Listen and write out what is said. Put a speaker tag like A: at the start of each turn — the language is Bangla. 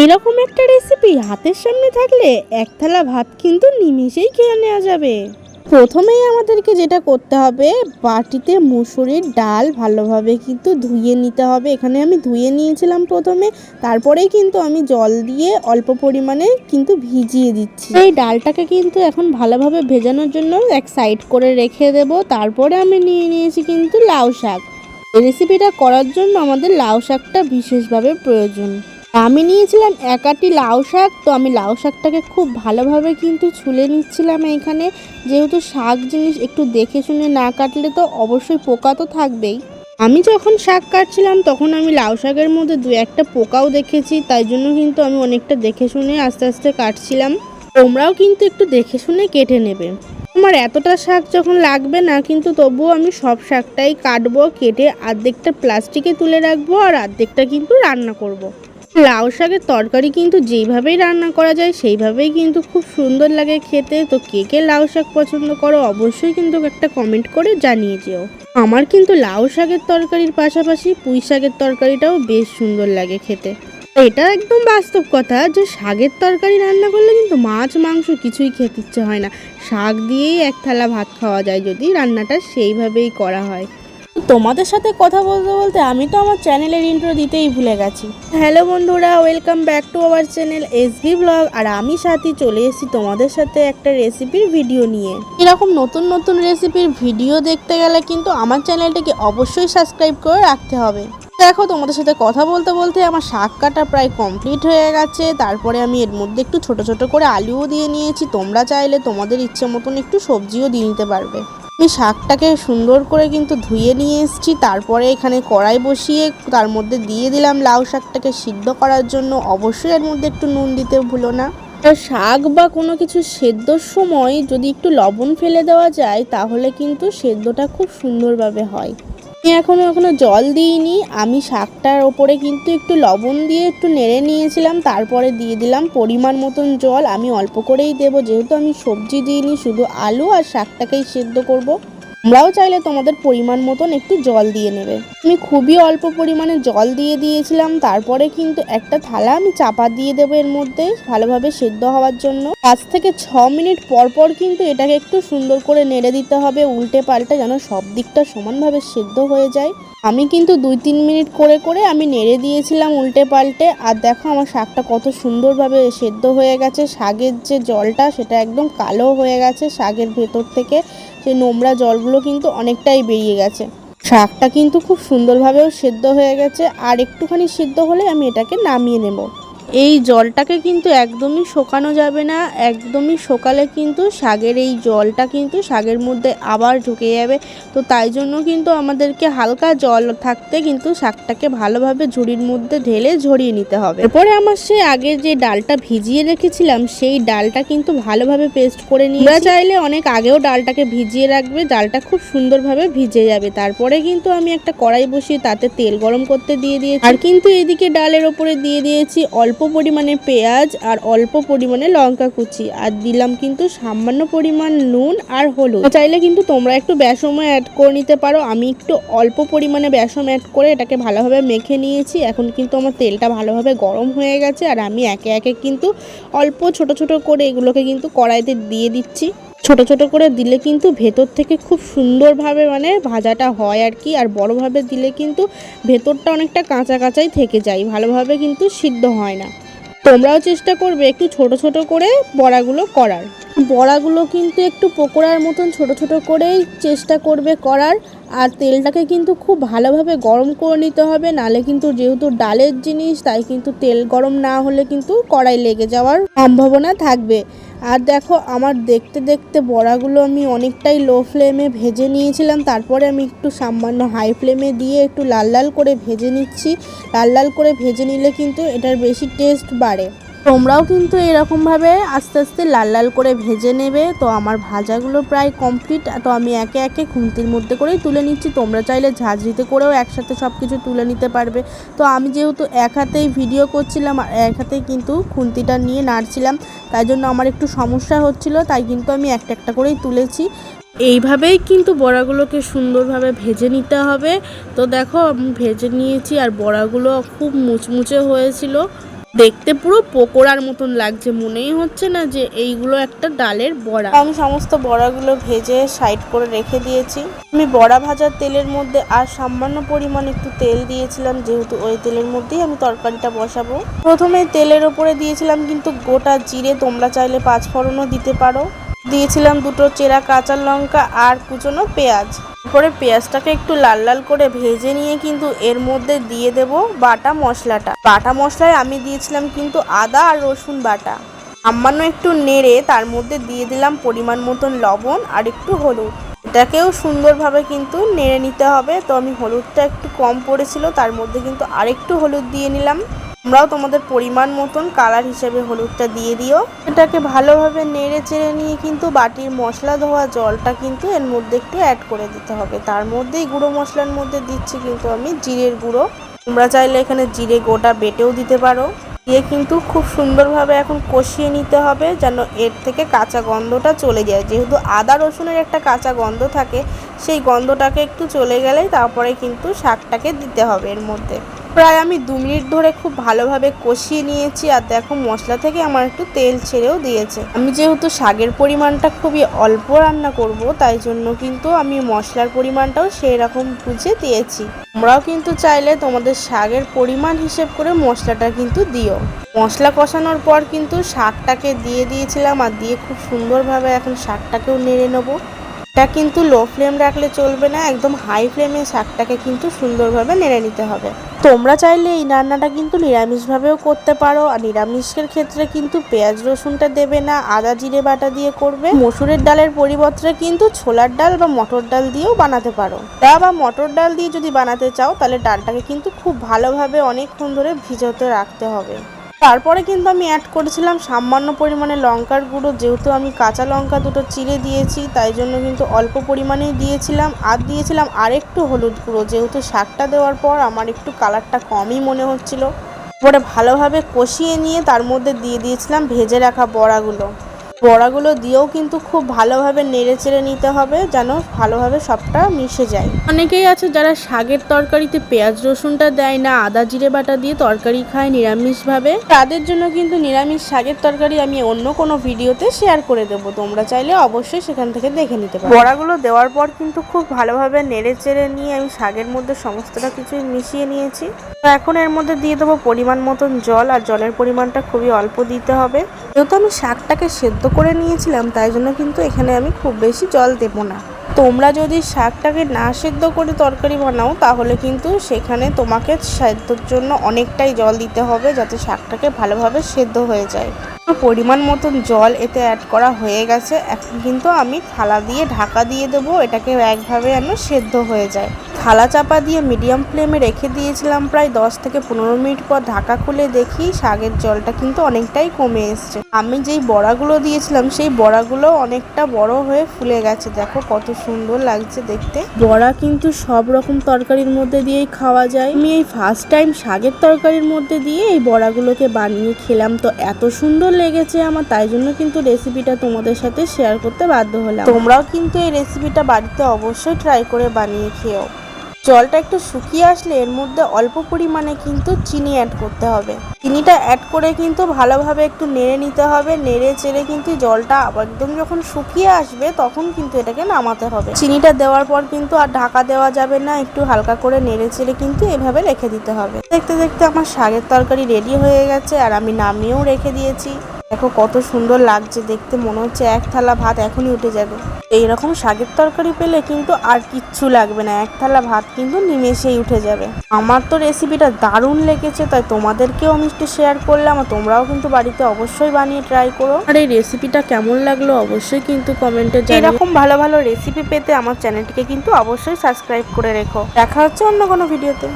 A: এইরকম একটা রেসিপি হাতের সামনে থাকলে এক থালা ভাত কিন্তু নিমিষেই খেয়ে নেওয়া যাবে। প্রথমেই আমাদেরকে যেটা করতে হবে, বাটিতে মুসুরির ডাল ভালোভাবে কিন্তু ধুয়ে নিতে হবে। এখানে আমি ধুয়ে নিয়েছিলাম প্রথমে, তারপরেই কিন্তু আমি জল দিয়ে অল্প পরিমাণে কিন্তু ভিজিয়ে দিচ্ছি। এই ডালটাকে কিন্তু এখন ভালোভাবে ভেজানোর জন্য এক সাইড করে রেখে দেব। তারপরে আমি নিয়ে নিয়েছি কিন্তু লাউ শাক। রেসিপিটা করার জন্য আমাদের লাউ শাকটা বিশেষভাবে প্রয়োজন। আমি নিয়েছিলাম একাটি লাউ শাক, তো আমি লাউ শাকটাকে খুব ভালোভাবে কিন্তু ছুলে নিচ্ছিলাম এখানে। যেহেতু শাক জিনিস একটু দেখে শুনে না কাটলে তো অবশ্যই পোকা তো থাকবেই। আমি যখন শাক কাটছিলাম, তখন আমি লাউ শাকের মধ্যে দু একটা পোকাও দেখেছি, তাই জন্য কিন্তু আমি অনেকটা দেখে শুনে আস্তে আস্তে কাটছিলাম। তোমরাও কিন্তু একটু দেখে শুনে কেটে নেবে। আমার এতটা শাক যখন লাগবে না, কিন্তু তবুও আমি সব শাকটাই কাটবো, কেটে অর্ধেকটা প্লাস্টিকে তুলে রাখব, আর অর্ধেকটা কিন্তু রান্না করব। লাউ শাকের তরকারি কিন্তু যেইভাবেই রান্না করা যায়, সেইভাবেই কিন্তু খুব সুন্দর লাগে খেতে। তো কে কে লাউ শাক পছন্দ করো, অবশ্যই কিন্তু একটা কমেন্ট করে জানিয়ে যেও। আমার কিন্তু লাউ শাকের তরকারির পাশাপাশি পুঁই শাকের তরকারিটাও বেশ সুন্দর লাগে খেতে। এটা একদম বাস্তব কথা যে শাকের তরকারি রান্না করলে কিন্তু মাছ, মাংস কিছুই খেতে ইচ্ছে হয় না। শাক দিয়েই এক থালা ভাত খাওয়া যায় যদি রান্নাটা সেইভাবেই করা হয়। তোমাদের সাথে কথা বলতে বলতে আমি তো আমার চ্যানেলের ইন্ট্রো দিতেই ভুলে গেছি। হ্যালো বন্ধুরা welcome back to our channel S SB blog আর আমি সাথী চলে এসেছি তোমাদের সাথে একটা রেসিপির ভিডিও নিয়ে। এরকম নতুন নতুন রেসিপির ভিডিও দেখতে গেলে কিন্তু আমার চ্যানেলটাকে অবশ্যই সাবস্ক্রাইব করে রাখতে হবে। দেখো, তোমাদের সাথে কথা বলতে বলতে আমার শাক কাটা প্রায় কমপ্লিট হয়ে গেছে। তারপরে আমি এর মধ্যে একটু ছোট ছোট করে আলুও দিয়ে নিয়েছি। তোমরা চাইলে তোমাদের ইচ্ছে মতন একটু সবজিও দিয়ে নিতে পারবে। আমি শাকটাকে সুন্দর করে কিন্তু ধুয়ে নিয়ে এসেছি, তারপরে এখানে কড়াই বসিয়ে তার মধ্যে দিয়ে দিলাম লাউ শাকটাকে সিদ্ধ করার জন্য। অবশ্যই এর মধ্যে একটু নুন দিতে ভুলো না। আর শাক বা কোনো কিছু সেদ্ধর সময় যদি একটু লবণ ফেলে দেওয়া যায়, তাহলে কিন্তু সেদ্ধটা খুব সুন্দরভাবে হয়। আমি এখনও এখনও জল দিইনি আমি শাকটার ওপরে কিন্তু একটু লবণ দিয়ে একটু নেড়ে নিয়েছিলাম, তারপরে দিয়ে দিলাম পরিমাণ মতন জল আমি অল্প করেই দেবো, যেহেতু আমি সবজি দিইনি, শুধু আলু আর শাকটাকেই সেদ্ধ করব। তোমরাও চাইলে তোমাদের পরিমাণ মতন একটু জল দিয়ে নেবে। আমি খুবই অল্প পরিমাণে জল দিয়ে দিয়েছিলাম, তারপরে কিন্তু একটা থালা আমি চাপা দিয়ে দেবো এর মধ্যে ভালোভাবে সেদ্ধ হওয়ার জন্য। পাঁচ থেকে ছ মিনিট পর পর কিন্তু এটাকে একটু সুন্দর করে নেড়ে দিতে হবে, উল্টে পাল্টে যেন সব দিকটা সমানভাবে সেদ্ধ হয়ে যায়। আমি কিন্তু দুই তিন মিনিট করে করে আমি নেড়ে দিয়েছিলাম উল্টে পাল্টে, আর দেখো আমার শাকটা কত সুন্দরভাবে সেদ্ধ হয়ে গেছে, শাকের যে জলটা সেটা একদম কালো হয়ে গেছে শাকের ভেতর থেকে। সেই নোংরা জলগুলো কিন্তু অনেকটাই বেরিয়ে গেছে। শাকটা কিন্তু খুব সুন্দরভাবেও সেদ্ধ হয়ে গেছে, আর একটুখানি সিদ্ধ হলে আমি এটাকে নামিয়ে নেব। এই জলটাকে কিন্তু একদমই শোকানো যাবে না, একদমই শোকালে কিন্তু শাকের এই জলটা কিন্তু শাগের মধ্যে আবার ঢুকে যাবে। তো তাই জন্য কিন্তু আমাদেরকে হালকা জল থাকতে কিন্তু শাকটাকে ভালোভাবে ঝুড়ির মধ্যে ঢেলে ঝরিয়ে নিতে হবে। এরপরে আমার সেই আগে যে ডালটা ভিজিয়ে রেখেছিলাম, সেই ডালটা কিন্তু ভালোভাবে পেস্ট করে নিয়ে চাইলে অনেক আগেও ডালটাকে ভিজিয়ে রাখবে, ডালটা খুব সুন্দরভাবে ভিজে যাবে। তারপরে কিন্তু আমি একটা কড়াই বসিয়ে তাতে তেল গরম করতে দিয়ে দিয়েছি। আর কিন্তু এদিকে ডালের ওপরে দিয়ে দিয়েছি অল্প পরিমাণে পেঁয়াজ আর অল্প পরিমাণে লঙ্কা কুচি। আর দিলাম কিন্তু সামান্য পরিমাণ নুন আর হলুদ। চাইলে কিন্তু তোমরা একটু বেসমও অ্যাড করে নিতে পারো। আমি একটু অল্প পরিমাণে বেসম অ্যাড করে এটাকে ভালোভাবে মেখে নিয়েছি। এখন কিন্তু আমার তেলটা ভালোভাবে গরম হয়ে গেছে। আর আমি একে একে কিন্তু অল্প ছোট ছোট করে এগুলোকে কিন্তু কড়াইতে দিয়ে দিচ্ছি। ছোট ছোট করে দিলে কিন্তু ভেতর থেকে খুব সুন্দরভাবে মানে ভাজাটা হয় আর কি। আর বড়োভাবে দিলে কিন্তু ভেতরটা অনেকটা কাঁচা কাঁচাই থেকে যায়, ভালোভাবে কিন্তু সিদ্ধ হয় না। তোমরাও চেষ্টা করবে একটু ছোট ছোট করে বড়াগুলো করার। বড়াগুলো কিন্তু একটু পকোড়ার মতন ছোট ছোট করেই চেষ্টা করবে করার। আর তেলটাকে কিন্তু খুব ভালোভাবে গরম করে নিতে হবে, নালে কিন্তু যেহেতু ডালের জিনিস, তাই কিন্তু তেল গরম না হলে কিন্তু কড়াই লেগে যাওয়ার সম্ভাবনা থাকবে। আর দেখো, আমার দেখতে দেখতে বড়াগুলো আমি অনেকটাই লো ফ্লেমে ভেজে নিয়েছিলাম, তারপরে আমি একটু সামান্য হাই ফ্লেমে দিয়ে একটু লাল লাল করে ভেজে নিচ্ছি। লাল লাল করে ভেজে নিলে কিন্তু এটার বেশি টেস্ট বাড়ে। তোমরাও কিন্তু এরকমভাবে আস্তে আস্তে লাল লাল করে ভেজে নেবে। তো আমার ভাজাগুলো প্রায় কমপ্লিট। তো আমি একে একে খুন্তির মধ্যে করেই তুলে নিচ্ছি। তোমরা চাইলে ঝাঁঝরিতে করেও একসাথে সব কিছু তুলে নিতে পারবে। তো আমি যেহেতু এক হাতেই ভিডিও করছিলাম আর এক হাতেই কিন্তু খুন্তিটা নিয়ে নাড়ছিলাম, তাই জন্য আমার একটু সমস্যা হচ্ছিল, তাই কিন্তু আমি একটা একটা করেই তুলেছি। এইভাবেই কিন্তু বড়াগুলোকে সুন্দরভাবে ভেজে নিতে হবে। তো দেখো, আমি ভেজে নিয়েছি আর বড়াগুলো খুব মুচমুচে হয়েছিল। দেখতে পুরো পকোড়ার মতন লাগছে। মনেই হচ্ছে না যে এইগুলো একটা ডালের বড়া। আমি সমস্ত বড়াগুলো ভেজে সাইড করে রেখে দিয়েছি। আমি বড়া ভাজার তেলের মধ্যে আর সামান্য পরিমাণ একটু তেল দিয়েছিলাম, যেহেতু ওই তেলের মধ্যেই আমি তরকারিটা বসাবো। প্রথমে তেলের ওপরে দিয়েছিলাম কিন্তু গোটা জিরে তোমরা চাইলে পাঁচফোড়নও দিতে পারো। দিয়েছিলাম দুটো চেরা কাঁচা লঙ্কা আর কুচনো পেঁয়াজ। তারপরে পেঁয়াজটাকে একটু লাল লাল করে ভেজে নিয়ে কিন্তু এর মধ্যে দিয়ে দেব বাটা মশলাটা। বাটা মশলায় আমি দিয়েছিলাম কিন্তু আদা আর রসুন বাটা। সামান্য একটু নেড়ে তার মধ্যে দিয়ে দিলাম পরিমাণ মতন লবণ আর একটু হলুদ। এটাকেও সুন্দরভাবে কিন্তু নেড়ে নিতে হবে। তো আমি হলুদটা একটু কম পড়েছিল, তার মধ্যে কিন্তু আরেকটু হলুদ দিয়ে নিলাম। তোমরাও তোমাদের পরিমাণ মতন কালার হিসেবে হলুদটা দিয়ে দিও। এটাকে ভালোভাবে নেড়ে চেড়ে নিয়ে কিন্তু বাটির মশলা ধোয়া জলটা কিন্তু এর মধ্যে একটু অ্যাড করে দিতে হবে। তার মধ্যেই গুঁড়ো মশলার মধ্যে দিচ্ছি কিন্তু আমি জিরের গুঁড়ো। তোমরা চাইলে এখানে জিরে গোটা বেটেও দিতে পারো। দিয়ে কিন্তু খুব সুন্দরভাবে এখন কষিয়ে নিতে হবে যেন এর থেকে কাঁচা গন্ধটা চলে যায়। যেহেতু আদা রসুনের একটা কাঁচা গন্ধ থাকে, সেই গন্ধটাকে একটু চলে গেলেই তারপরে কিন্তু শাকটাকে দিতে হবে এর মধ্যে। প্রায় আমি দু মিনিট ধরে খুব ভালোভাবে কষিয়ে নিয়েছি আর দেখো মশলা থেকে আমার একটু তেল ছেড়েও দিয়েছে। আমি যেহেতু শাকের পরিমাণটা খুবই অল্প রান্না করব, তাই জন্য কিন্তু আমি মশলার পরিমাণটাও সেই রকম বুঝে দিয়েছি। তোমরাও কিন্তু চাইলে তোমাদের শাকের পরিমাণ হিসেব করে মশলাটা কিন্তু দিও। মশলা কষানোর পর কিন্তু শাকটাকে দিয়ে দিয়েছিলাম আর দিয়ে খুব সুন্দরভাবে এখন শাকটাকেও নেড়ে নেব। এটা কিন্তু লো ফ্লেম রাখলে চলবে না, একদম হাই ফ্লেমে শাকটাকে কিন্তু সুন্দরভাবে নেড়ে নিতে হবে। তোমরা চাইলে এই রান্নাটা কিন্তু নিরামিষভাবেও করতে পারো, আর নিরামিষের ক্ষেত্রে কিন্তু পেঁয়াজ রসুনটা দেবে না, আদা জিরে বাটা দিয়ে করবে। মসুরের ডালের পরিবর্তে কিন্তু ছোলার ডাল বা মটর ডাল দিয়েও বানাতে পারো। তা বা মটর ডাল দিয়ে যদি বানাতে চাও, তাহলে ডালটাকে কিন্তু খুব ভালোভাবে অনেকক্ষণ ধরে ভিজোতে রাখতে হবে। তারপরে কিন্তু আমি অ্যাড করেছিলাম সামান্য পরিমাণে লঙ্কার গুঁড়ো, যেহেতু আমি কাঁচা লঙ্কা দুটো চিড়ে দিয়েছি, তাই জন্য কিন্তু অল্প পরিমাণেই দিয়েছিলাম। আর দিয়েছিলাম আরেকটু হলুদ গুঁড়ো, যেহেতু শাকটা দেওয়ার পর আমার একটু কালারটা কমই মনে হচ্ছিল। পরে ভালোভাবে কষিয়ে নিয়ে তার মধ্যে দিয়ে দিয়েছিলাম ভেজে রাখা বড়াগুলো। বড়াগুলো দিয়েও কিন্তু খুব ভালোভাবে নেড়ে চেড়ে নিতে হবে যেন ভালোভাবে সবটা মিশে যায়। অনেকেই আছে যারা শাকের তরকারিতে পেঁয়াজ রসুনটা দেয় না আদা জিরে বাটা দিয়ে তরকারি খায় নিরামিষভাবে। তাদের জন্য কিন্তু নিরামিষ শাকের তরকারি আমি অন্য কোনো ভিডিওতে শেয়ার করে দেবো তোমরা চাইলে অবশ্যই সেখান থেকে দেখে নিতে পারো। বড়াগুলো দেওয়ার পর কিন্তু খুব ভালোভাবে নেড়ে চেড়ে নিয়ে আমি শাকের মধ্যে সমস্তটা কিছু মিশিয়ে নিয়েছি। তো এখন এর মধ্যে দিয়ে দেবো পরিমাণ মতন জল আর জলের পরিমাণটা খুবই অল্প দিতে হবে। যেহেতু আমি শাকটাকে সেদ্ধ করে নিয়েছিলাম, তাই জন্য কিন্তু এখানে আমি খুব বেশি জল দেবো না। তোমরা যদি শাকটাকে না সেদ্ধ করে তরকারি বানাও, তাহলে কিন্তু সেখানে তোমাকে সেদ্ধর জন্য অনেকটাই জল দিতে হবে, যাতে শাকটাকে ভালোভাবে সেদ্ধ হয়ে যায়। পরিমাণ মতন জল এতে অ্যাড করা হয়ে গেছে। এখন কিন্তু আমি থালা দিয়ে ঢাকা দিয়ে দেবো, এটাকে একভাবে যেন সেদ্ধ হয়ে যায়। থালা চাপা দিয়ে মিডিয়াম ফ্লেমে রেখে দিয়েছিলাম প্রায় দশ থেকে পনেরো মিনিট পর ঢাকা খুলে দেখি শাকের জলটা কিন্তু অনেকটাই কমে এসছে। আমি যেই বড়াগুলো দিয়েছিলাম, সেই বড়াগুলো অনেকটা বড় হয়ে ফুলে গেছে। দেখো কত সুন্দর লাগছে দেখতে। বড়া কিন্তু সব রকম তরকারির মধ্যে দিয়েই খাওয়া যায়। আমি এই ফার্স্ট টাইম শাকের তরকারির মধ্যে দিয়ে এই বড়াগুলোকে বানিয়ে খেলাম। তো এত সুন্দর লেগেছে আমার, তাই জন্য কিন্তু রেসিপিটা তোমাদের সাথে শেয়ার করতে বাধ্য হলাম। তোমরাও কিন্তু এই রেসিপিটা বাড়িতে অবশ্যই ট্রাই করে বানিয়ে খেও। জলটা একটু শুকিয়ে আসলে এর মধ্যে অল্প পরিমাণে কিন্তু চিনি অ্যাড করতে হবে। চিনিটা অ্যাড করে কিন্তু ভালোভাবে একটু নেড়ে নিতে হবে, নেড়ে চেড়ে কিন্তু জলটা আবার একদম যখন শুকিয়ে আসবে তখন কিন্তু এটাকে নামাতে হবে। চিনিটা দেওয়ার পর কিন্তু আর ঢাকা দেওয়া যাবে না, একটু হালকা করে নেড়ে চেড়ে কিন্তু এভাবে রেখে দিতে হবে। দেখতে দেখতে আমার শাকের তরকারি রেডি হয়ে গেছে আর আমি নামিয়েও রেখে দিয়েছি। দেখো কত সুন্দর লাগছে দেখতে মনে হচ্ছে এক থালা ভাত এখনই উঠে যাবে। এইরকম শাকের তরকারি পেলে কিন্তু আর কিচ্ছু লাগবে না এক থালা ভাত কিন্তু নিমেষেই উঠে যাবে। আমার তো রেসিপিটা দারুণ লেগেছে তাই তোমাদেরকেও আমি একটু শেয়ার করলাম আর তোমরাও কিন্তু বাড়িতে অবশ্যই বানিয়ে ট্রাই করো। আর এই রেসিপিটা কেমন লাগল অবশ্যই কিন্তু কমেন্টে এরকম ভালো ভালো রেসিপি পেতে আমার চ্যানেলটিকে কিন্তু অবশ্যই সাবস্ক্রাইব করে রেখো। দেখা হচ্ছে অন্য কোনো ভিডিওতে